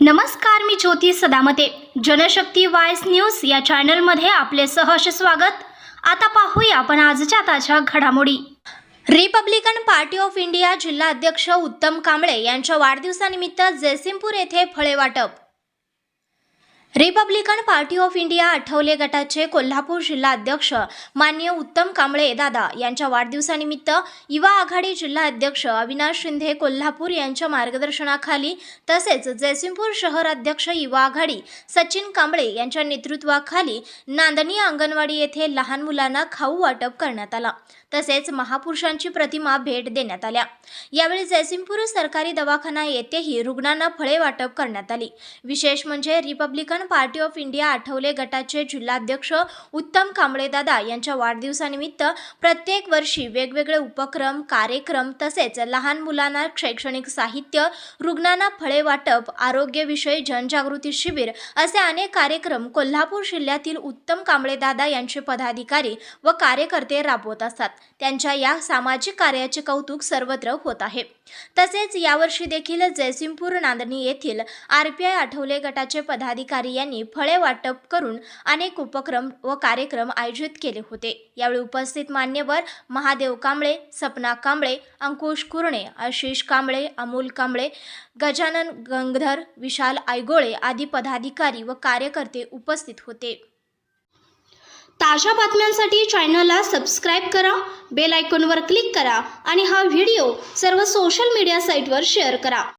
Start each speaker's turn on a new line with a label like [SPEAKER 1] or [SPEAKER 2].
[SPEAKER 1] नमस्कार मी ज्योती सदामते. जनशक्ती वायस न्यूज या चॅनलमध्ये आपले सहर्ष स्वागत. आता पाहूया आपण आजच्या ताज्या घडामोडी. रिपब्लिकन पार्टी ऑफ इंडिया जिल्हा अध्यक्ष उत्तम कांबळे यांच्या वाढदिवसानिमित्त जयसिंगपूर येथे फळे वाटप. Republican party of India Athawale गटाचे कोल्हापूर जिल्हा अध्यक्ष मान्य उत्तम कांबळे दादा यांच्या वाढदिवसानिमित्त युवा आघाडी जिल्हा अध्यक्ष अविनाश शिंदे कोल्हापूर यांच्या मार्गदर्शनाखाली तसेच जयसिंगपूर शहर अध्यक्ष युवा आघाडी सचिन कांबळे यांच्या नेतृत्वाखाली नांदणी अंगणवाडी येथे लहान मुलांना खाऊ वाटप करण्यात आला. तसेच महापुरुषांची प्रतिमा भेट देण्यात आल्या. यावेळी जयसिंगपूर सरकारी दवाखाना येथेही रुग्णांना फळे वाटप करण्यात आली. विशेष म्हणजे Republican party of India Athawale गटाचे जिल्हाध्यक्ष उत्तम कांबळेदादा यांच्या वाढदिवसानिमित्त प्रत्येक वर्षी वेगवेगळे उपक्रम कार्यक्रम तसेच लहान मुलांना शैक्षणिक साहित्य रुग्णांना फळे वाटप आरोग्यविषयी जनजागृती शिबिर असे अनेक कार्यक्रम कोल्हापूर जिल्ह्यातील उत्तम कांबळेदादा यांचे पदाधिकारी व कार्यकर्ते राबवत असतात. त्यांच्या या सामाजिक कार्याचे कौतुक सर्वत्र होत आहे. तसेच यावर्षी देखील जयसिंगपूर नांदणी येथील आर पी आय आठवले गटाचे पदाधिकारी यांनी फळे वाटप करून अनेक उपक्रम व कार्यक्रम आयोजित केले होते. यावेळी उपस्थित मान्यवर महादेव कांबळे सपना कांबळे अंकुश कुरणे आशिष कांबळे अमोल कांबळे गजानन गंगधर विशाल आयगोळे आदी पदाधिकारी व कार्यकर्ते उपस्थित होते. ताज्या बातम्यांसाठी चॅनलला सबस्क्राईब करा बेल आयकॉनवर क्लिक करा आणि हा व्हिडिओ सर्व सोशल मीडिया साईटवर शेअर करा.